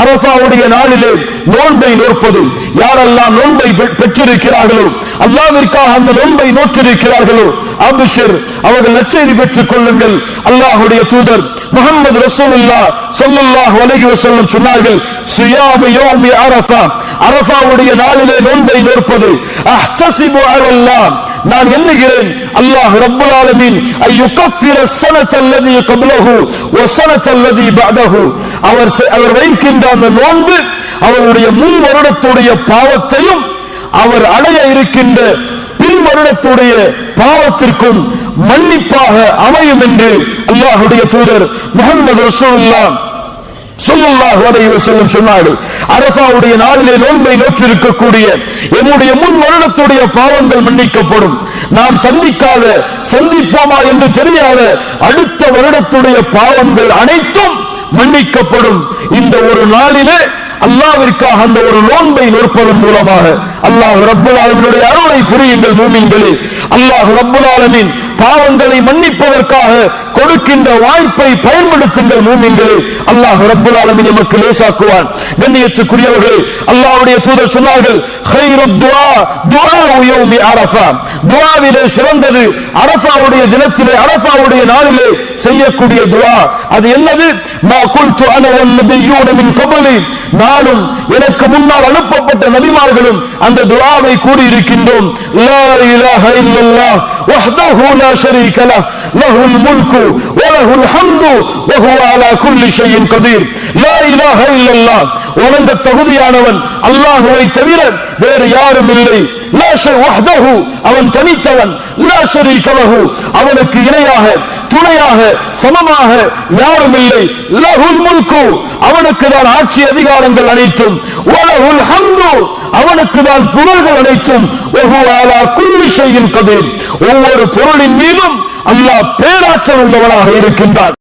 அரசாவுடைய நாளிலே நோன்பை நோற்பது யாரெல்லாம் நோன்பை பெற்றிருக்கிறார்களோ அல்லாவிற்காக அந்த நோன்பை நோற்றிருக்கிறார்களோ அபிஷர் அவர்கள் நச்செய்தி பெற்றுக் கொள்ளுங்கள். அல்லாஹுடைய தூதர் முகமது ரசூலுல்லா சொல்லுல்லாஹ் அலைஹி வஸல்லம் சொன்னார்கள் சியாமு யௌமி அரஃபா. அரஃபாவுடைய நாளிலே நோன்பை நோற்பது. அஹ்தஸிபு அல்லாஹ் நான் எண்ணுகிறேன் அல்லாஹ் ரப்பல் ஆலமீன் ஐயுகஃபிர ஸனத அல்லதி கப்லஹு வ அல்லதி பஅதஹு. அவர் செ- அவர் வைக்கின்ற அந்த நோன்பு அவருடைய முன் வருடத்துடைய பாவத்தையும் அவர் அடைய இருக்கின்ற பின் வருடத்துடைய பாவத்திற்கும் மன்னிப்பாக அமையும் என்று அல்லாஹ்வுடைய தூதர் முகமது ரசூலுல்லாஹ் சொன்னார்கள் அரஃபாவுடைய நாளிலே நோன்பை நோற்றிருக்கக்கூடிய என்னுடைய முன் வருடத்துடைய பாவங்கள் மன்னிக்கப்படும். நாம் சந்திக்காத சந்திப்போமா என்று தெரியாத அடுத்த வருடத்துடைய பாவங்கள் அனைத்தும் மன்னிக்கப்படும். இந்த ஒரு நாளிலே அல்லாவிற்காக அந்த ஒரு நோன்பை நோற்பதன் மூலமாக அல்லாஹ் ரப்பல் அவர்களுடைய அருளை புரிய அருமையான மூமின்களே அல்லாஹ் ரப்புலாலமின் பாவங்களை மன்னிப்பதற்காக கொடுக்கின்ற வாய்ப்பை பயன்படுத்துங்கள் மூமின்களே. அல்லாஹ் ரப்புல் நமக்கு லேசாக்குவான். கண்ணியத்துக்குரியவர்களே அல்லாஹ்வுடைய தூதர் சொன்னார்கள் ஹைரு சிறந்தது அரஃபாவுடைய தினத்திலே அரஃபாவுடைய நாளிலே செய்யக்கூடிய துவா அது என்னது? மா குல்து அன வன் நபியூன நானும் எனக்கு முன்னால் அனுப்பப்பட்ட நபிமார்களும் அந்த துஆவை கூடியிருக்கின்றோம் லா இலாஹ இல்லல்லாஹ் வஹ்தஹு லா ஷரீக லஹ் லஹுல் முல்கு வ லஹுல் ஹம்து வ ஹுவ அலா குல்லி ஷைஇன் கதீர் லா இலாஹ இல்லல்லாஹ் வணங்க தகுதியானவன் அல்லாஹ்வை தவிர வேறு யாரும் இல்லை. லா ஷை வஹ்தஹு அவன் தனித்தவன். லா ஷரீக லஹு அவனுக்கு இணையாக துணையாக சமமாக யாரும் இல்லை. லஹுல் முல்கு அவனுக்கு தான் ஆட்சி அதிகாரங்கள் அனைத்தும். உலகுல் ஹம்து அவனுக்கு தான் புகழ்கள் அனைத்தும். வஹுவ கதை ஒவ்வொரு பொருளின் மீதும் அல்லாஹ் பேராற்றல் உள்ளவனாக இருக்கின்றான்.